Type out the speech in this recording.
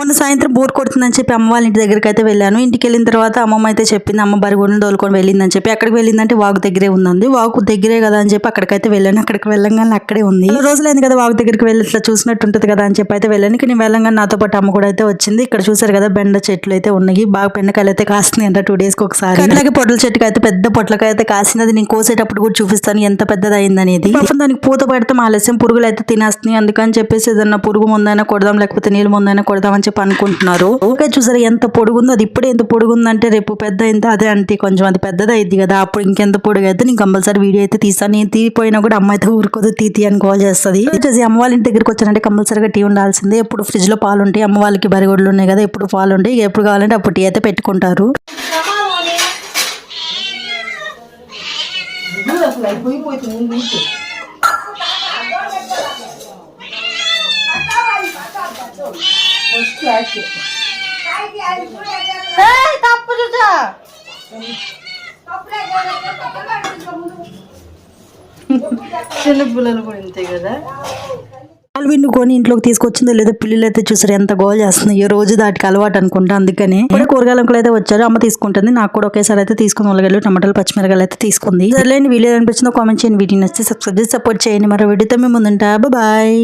మొన్న సాయంత్రం బోర్ కొడుతుందని చెప్పి అమ్మ వాళ్ళ ఇంటి దగ్గరికి అయితే వెళ్ళాను. ఇంటికి వెళ్ళిన తర్వాత అమ్మమ్మ అయితే చెప్పింది అమ్మ బరిగొడ్లు తోలుకొని వెళ్ళిందని చెప్పి. అక్కడికి వెళ్ళిందంటే వాగు దగ్గరే ఉందండి వాగు దగ్గరే కదా అని చెప్పి అక్కడికైతే వెళ్ళాను. అక్కడికి వెళ్ళంగానే అక్కడే ఉంది. రోజులైంది కదా వాగు దగ్గరికి వెళ్ళి ఇట్లా చూసినట్టు ఉంటుంది కదా అని చెప్పి అయితే వెళ్ళాను. ఇక నేను వెళ్ళంగానే నాతో పాటు అమ్మ కూడా అయితే వచ్చింది. ఇక్కడ చూసారు కదా బెండ చెట్లు అయితే ఉన్నాయి. బాగా బెండకాయలు అయితే కాస్తున్నాయి అంట టూ డేస్కి ఒకసారి. అట్లాగే పొట్ల చెట్టుకి అయితే పెద్ద పొట్లకాయ అయితే కాసినది. నేను కోసేటప్పుడు కూడా చూపిస్తాను ఎంత పెద్దది అయిందనేది పాపం దానికి పూత పడితే ఆలస్యం. పురుగులు అయితే తినేస్తున్నాయి. అందుకని చెప్పేసి ఏదన్నా పురుగు ముందైనా కొడదాం లేకపోతే నీళ్ళు ముందైనా కొడదాం అని చెప్పి అనుకుంటున్నారు ఓకే చూసారు ఎంత పొడుగుందో అది ఇప్పుడే ఎంత పొడుగుందంటే రేపు పెద్ద ఎంత అదే అంటే కొంచెం అది పెద్దది అయింది కదా అప్పుడు ఇంకెంత పొడుగు అయితే నేను కంపల్సరీ వీడియో అయితే తీస్తాను. నేను తీపోయినా కూడా అమ్మ అయితే ఊరుకోదు తీతి అని కాల్ చేస్తుంది. వచ్చేసి అమ్మ వాళ్ళ ఇంటి దగ్గరికి వచ్చానంటే కంపల్సరీగా టీ ఉండాల్సిందే. ఎప్పుడు ఫ్రిడ్జ్లో పాలు ఉంటాయి అమ్మ వాళ్ళకి బరిగొడ్లు ఉన్నాయి కదా ఎప్పుడు పాలు ఉంటాయి ఎప్పుడు కావాలంటే అప్పుడు టీ అయితే పెట్టుకుంటారు. తప్పు చూసా? చిన్న పిల్లలు కూడా ఇంతే కదా? విండుకొని ఇంట్లోకి తీసుకొచ్చిందో లేదో పిల్లలు అయితే చూసారు ఎంత గోల్ చేస్తున్నాయి రోజు దాటికి అలవాటు అనుకుంటా అందుకని. ఇప్పుడు కూరగాయలు అయితే వచ్చారు అమ్మ తీసుకుంటుంది. నాకు కూడా ఒకేసారి అయితే తీసుకుని ఉల్లగడ్డలు టమాటాలు పచ్చిమిరకాయలు అయితే తీసుకుంది. సర్లేండి వీడియో అనిపించిందో కామెంట్ చేయండి. వీడియో నచ్చితే సబ్స్క్రైబ్ చేసి సపోర్ట్ చేయండి. మరో వీడియోతో మేము ముందుంటా. బాయ్